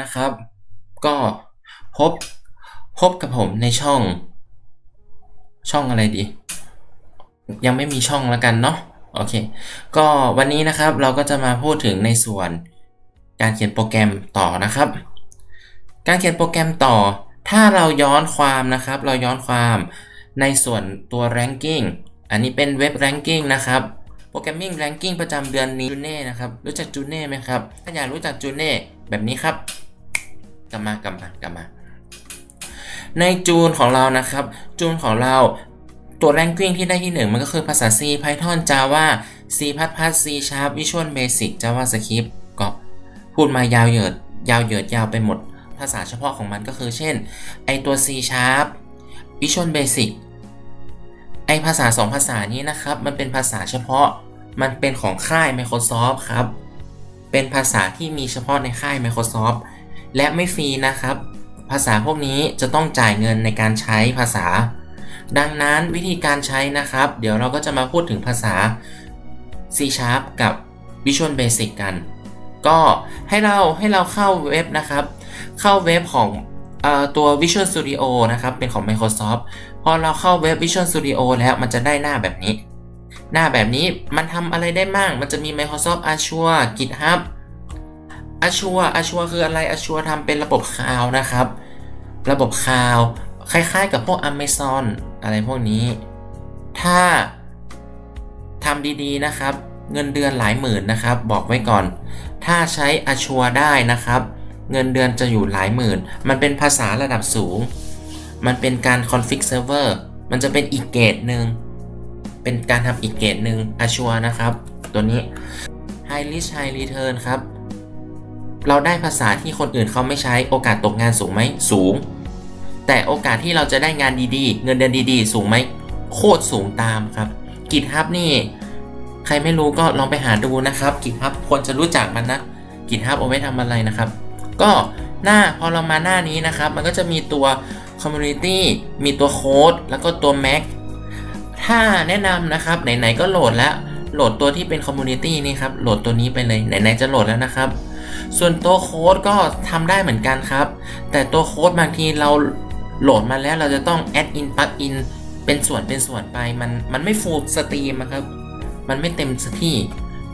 นะครับ ก็พบพบกับผมในช่อง ช่องอะไรดี ยังไม่มีช่องแล้วกันเนาะโอเค ก็วันนี้นะครับเราก็จะมาพูดถึงในส่วนการเขียนโปรแกรมต่อนะครับ การเขียนโปรแกรมต่อ ถ้าเราย้อนความนะครับ เราย้อนความในส่วนตัว ranking อันนี้เป็นเว็บ ranking นะครับ Programming Ranking ประจำเดือนนี้จูเน่นะครับ รู้จักจูเน่ไหมครับ ถ้าอยากรู้จักจูเน่แบบนี้ครับ กลับมากลับมากลับมา ในจูนของเรานะครับ จูนของเราตัว ranking ที่ได้ที่หนึ่งมันก็คือภาษา C Python Java C++ C Sharp Visual Basic JavaScript ก็พูดมายาวเหยิดยาวเหยิดยาวไปหมด ภาษาเฉพาะของมันก็คือเช่น ไอตัว C Sharp Visual Basic ไอภาษา 2 ภาษานี้นะครับ มันเป็นภาษาเฉพาะมันเป็นของค่าย Microsoft ครับ เป็นภาษาที่มีเฉพาะในค่าย Microsoft และไม่ฟรีนะครับ ภาษาพวกนี้จะต้องจ่ายเงินในการใช้ภาษา ดังนั้นวิธีการใช้นะครับ เดี๋ยวเราก็จะมาพูดถึงภาษา C Sharp กับ Visual Basic กัน ก็ให้เราให้เราเข้าเว็บนะครับ เข้าเว็บของอตัว Visual Studio นะครับ เป็นของ Microsoft พอเราเข้าเว็บ Visual Studio แล้วมันจะได้หน้าแบบนี้ หน้าแบบนี้มันทำอะไรได้บ้าง มันจะมี Microsoft Azure GitHub Azure Azure คืออะไร Azure ทำเป็นระบบคลาวนะครับ ระบบคลาวคล้ายๆกับพวก Amazon อะไรพวกนี้ ถ้าทำดีๆนะครับ เงินเดือนหลายหมื่นนะครับ บอกไว้ก่อน ถ้าใช้ Azure ได้นะครับ เงินเดือนจะอยู่หลายหมื่น มันเป็นภาษาระดับสูง มันเป็นการ config server มันจะเป็นอีกเกรดหนึ่งเป็นการทำอีกเกรดหนึ่ง Azure นะครับ ตัวนี้ High Risk High Return ครับ เราได้ภาษาที่คนอื่นเขาไม่ใช้โอกาสตกงานสูงไหมสูง แต่โอกาสที่เราจะได้งานดีๆ เงินเดือนดีๆ สูงไหมโคตรสูงตามครับ GitHub นี่ ใครไม่รู้ก็ลองไปหาดูนะครับ GitHub ควรจะรู้จักมันนะ GitHub เอาไว้ทำอะไรนะครับ ก็หน้าพอเรามาหน้านี้นะครับ มันก็จะมีตัว Community มีตัวโค้ดแล้วก็ตัว Mac ถ้าแนะนำนะครับ ไหน ๆ ก็โหลดแล้ว โหลดตัวที่เป็น Community นี่ครับ โหลดตัวนี้ไปเลย ไหน ๆ จะโหลดแล้วนะครับ ส่วนตัวโค้ดก็ทำได้เหมือนกันครับ แต่ตัวโค้ดบางทีเราโหลดมาแล้วเราจะต้อง add in plug in เป็นส่วนเป็นส่วนไปมันมันไม่ full stream ครับ มันไม่เต็มสที่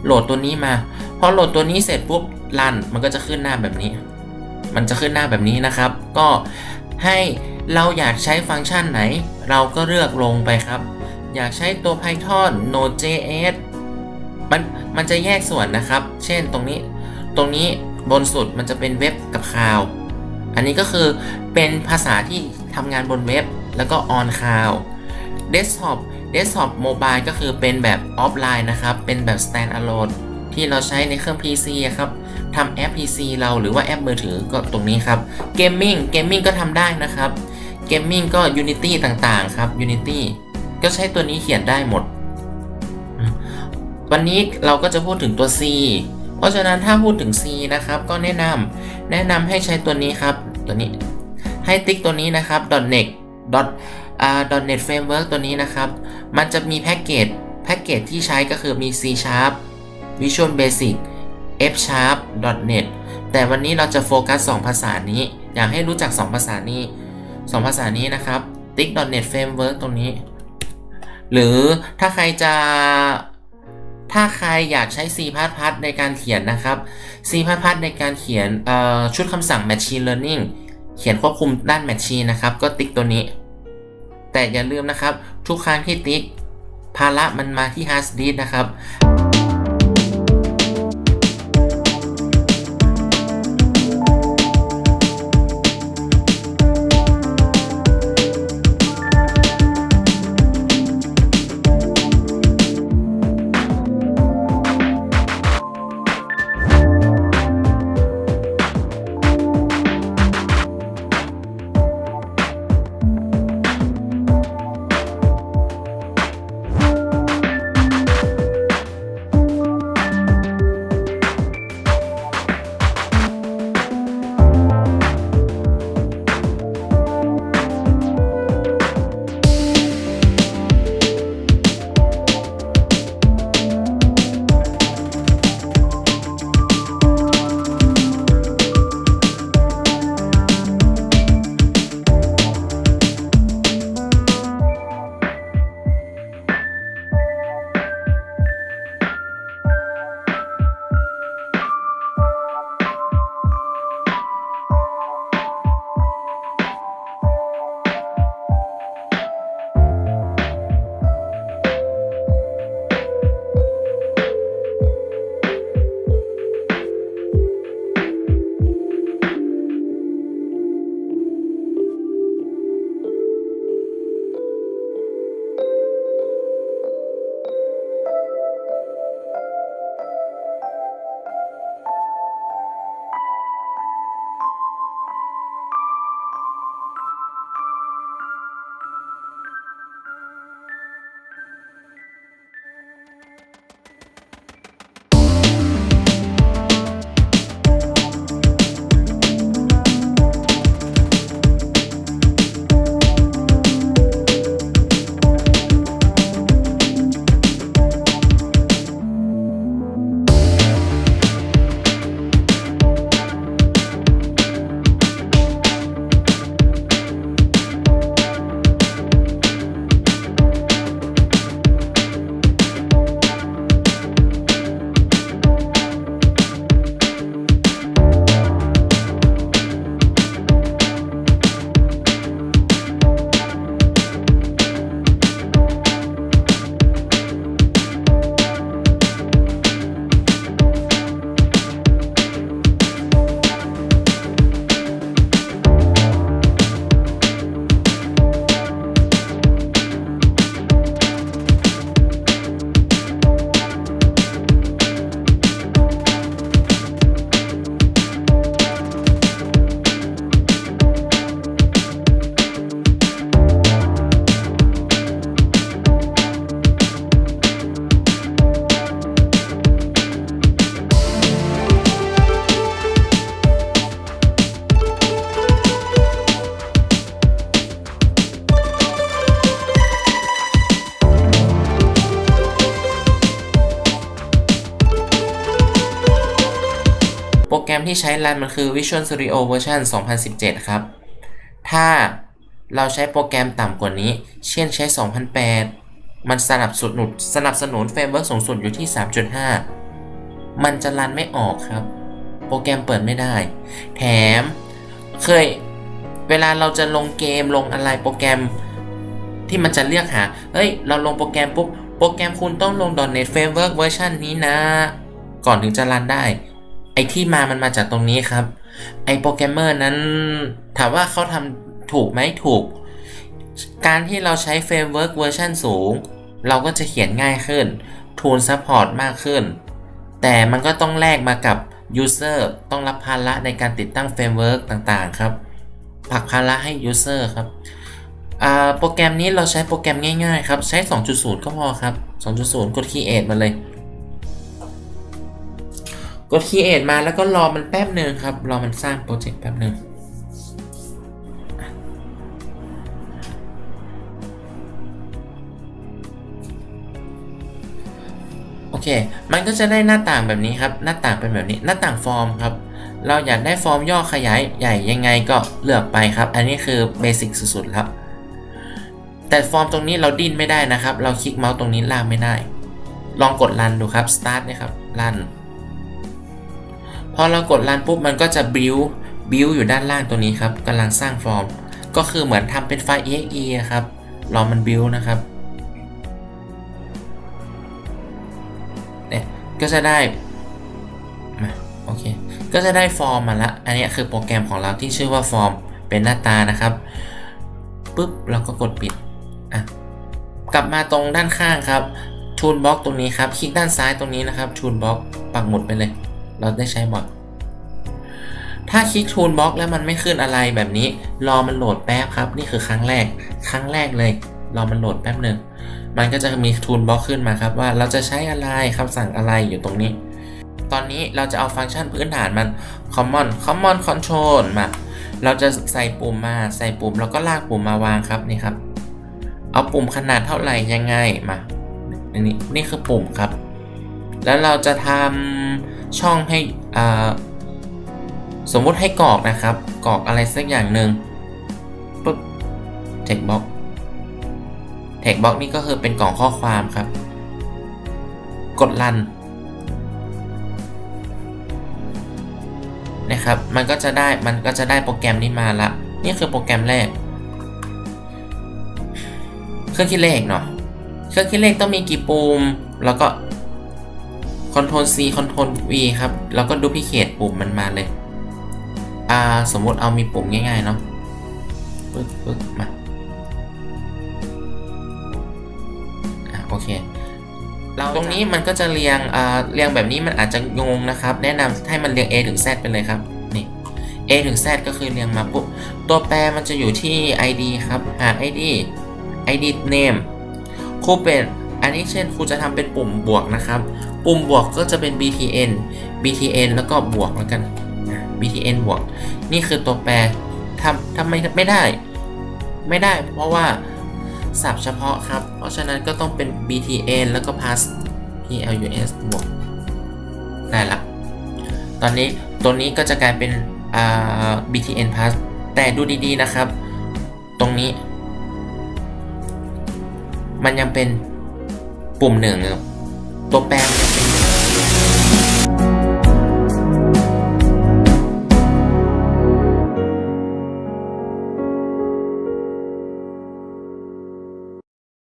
โหลดตัวนี้มาพอโหลดตัวนี้เสร็จปุ๊บรันมันก็จะขึ้นหน้าแบบนี้ มันจะขึ้นหน้าแบบนี้นะครับ ก็ให้เราอยากใช้ฟังก์ชันไหน เราก็เลือกลงไปครับ อยากใช้ตัว Python Node.js มันมันจะแยกส่วนนะครับ เช่นตรงนี้ ตรงนี้บนสุดมันจะเป็นเว็บกับคลาวอันนี้ก็คือเป็นภาษาที่ทำงานบนเว็บ แล้วก็ on cloud desktop desktop mobile ก็คือเป็นแบบออฟไลน์นะครับ เป็นแบบ stand alone ที่เราใช้ในเครื่อง PC ครับทำแอป PC เราหรือว่าแอปมือถือก็ตรงนี้ครับ gaming gaming ก็ทำได้นะครับ gaming ก็ Unity ต่างๆ ครับ Unity ก็ใช้ตัวนี้เขียนได้หมด วันนี้เราก็จะพูดถึงตัว C เพราะฉะนั้นถ้าพูดถึง C นะครับ ก็แนะนำแนะนำให้ใช้ตัวนี้ครับ ตัวนี้ให้ติ๊กตัวนี้นะครับ .net .net framework ตัวนี้นะครับ มันจะมีแพ็กเกจแพ็กเกจที่ใช้ก็คือมี C sharp Visual Basic F sharp .net แต่วันนี้เราจะโฟกัส 2 ภาษานี้ อยากให้รู้จัก 2 ภาษานี้ 2 ภาษานี้นะครับติ๊ก .net framework ตรงนี้ หรือถ้าใครจะ ถ้าใครอยากใช้ C++ ในการเขียนนะครับ C++ ในการเขียนชุดคำสั่ง Machine Learning เขียนควบคุมด้าน Machine นะครับ ก็ติ๊กตัวนี้ แต่อย่าลืมนะครับ ทุกครั้งที่ติ๊ก ภาระมันมาที่ hard disk นะครับ ที่ใช้รันมันคือ Visual Studio Version 2017 ครับ ถ้าเราใช้โปรแกรมต่ำกว่านี้ เช่นใช้ 2008 มันสนับสนุนสนับสนุนเฟรมเวิร์กสูงสุดอยู่ที่ 3.5 มันจะรันไม่ออกครับ โปรแกรมเปิดไม่ได้ แถมเคยเวลาเราจะลงเกมลงอะไรโปรแกรมที่มันจะเรียกหา เฮ้ย เราลงโปรแกรมปุ๊บ โปรแกรมคุณต้องลง .NET Framework เวอร์ชันนี้นะ ก่อนถึงจะรันได้ ไอที่มามันมาจากตรงนี้ครับ ไอโปรแกรมเมอร์นั้น ถามว่าเขาทำถูกไหมถูก การที่เราใช้เฟรมเวิร์กเวอร์ชันสูง เราก็จะเขียนง่ายขึ้น ทูลซัพพอร์ตมากขึ้น แต่มันก็ต้องแลกมากับ User ต้องรับภาระในการติดตั้งเฟรมเวิร์กต่างๆ ครับผลักภาระให้ User ครับโปรแกรมนี้เราใช้โปรแกรมง่ายๆ ครับ ใช้ 2.0 ก็พอครับ 2.0 กด Create มาเลย กด Create มาแล้วก็รอมันแป๊บหนึ่งครับ รอมันสร้างโปรเจกต์แป๊บหนึ่งโอเค มันก็จะได้หน้าต่างแบบนี้ครับ หน้าต่างเป็นแบบนี้ หน้าต่างฟอร์มครับ เราอยากได้ฟอร์มย่อขยายใหญ่ยังไงก็เลือกไปครับ อันนี้คือเบสิกสุดๆครับ แต่ฟอร์มตรงนี้เราดิ้นไม่ได้นะครับ เราคลิกเมาส์ตรงนี้ลากไม่ได้ ลองกดรันดูครับ start นะครับ รัน พอเรากดรันปุ๊บมันก็จะ build build อยู่ด้านล่างตัวนี้ครับกำลังสร้างฟอร์ม ก็คือเหมือนทำเป็นไฟล์ exe อะครับรอมัน build นะครับเนี่ยก็จะได้มาโอเคก็จะได้ฟอร์มมาละ อันนี้คือโปรแกรมของเราที่ชื่อว่าฟอร์มเป็นหน้าตานะครับปุ๊บเราก็กดปิดอะกลับมาตรงด้านข้างครับทูลบ็อกตรงนี้ครับ คลิกด้านซ้ายตรงนี้นะครับทูลบ็อกปักหมุดไปเลย เราได้ใช้บ่อยถ้าคลิกทูลบล็อกแล้วมันไม่ขึ้นอะไรแบบนี้ รอมันโหลดแป๊บครับ นี่คือครั้งแรก ครั้งแรกเลย รอมันโหลดแป๊บหนึ่ง มันก็จะมีทูลบล็อกขึ้นมาครับว่าเราจะใช้อะไรคำสั่งอะไรอยู่ตรงนี้ ตอนนี้เราจะเอาฟังก์ชันพื้นฐานมัน common common control มา เราจะใส่ปุ่มมา ใส่ปุ่มแล้วก็ลากปุ่มมาวางครับนี่ครับ เอาปุ่มขนาดเท่าไหร่ยังไงมาอันนี้นี่คือปุ่มครับ แล้วเราจะทำ ช่องให้อ่าสมมติให้กรอกนะครับกรอกอะไรสักอย่างหนึ่งปุ๊บ text box text box นี่ก็คือเป็นกล่องข้อความครับ กดรันนะครับ มันก็จะได้มันก็จะได้โปรแกรมนี้มาละนี่คือโปรแกรมแรก เครื่องคิดเลขเนาะเครื่องคิดเลขต้องมีกี่ปุ่มแล้วก็ Ctrl C Ctrl V ครับ แล้วก็ดูพิเคตปุ่มมันมาเลย อ่า สมมุติเอามีปุ่มง่ายๆ เนาะปึ๊บปึ๊บมา อะโอเค เราตรงนี้มันก็จะเรียง อ่า เรียงแบบนี้มันอาจจะงงนะครับ แนะนำให้มันเรียง A ถึง Z ไปเลยครับ นี่ A ถึง Z ก็คือเรียงมาปุ๊บ ตัวแปรมันจะอยู่ที่ ID ครับ หา ID ID name ครูเป็น อันนี้เช่นครูจะทำเป็นปุ่มบวกนะครับ ปุ่มบวกก็จะเป็น btn btn แล้วก็บวกแล้วกัน btn บวก นี่คือตัวแปรทำทำไมไม่ได้ ไม่ได้เพราะว่าศัพท์เฉพาะครับ เพราะฉะนั้นก็ต้องเป็น btn แล้วก็ pass plus บวก ได้ละ ตอนนี้ตัวนี้ก็จะกลายเป็น btn pass แต่ดูดีๆนะครับ ตรงนี้ มันยังเป็น ปุ่มหนึ่งตัวแปรมันยังเป็น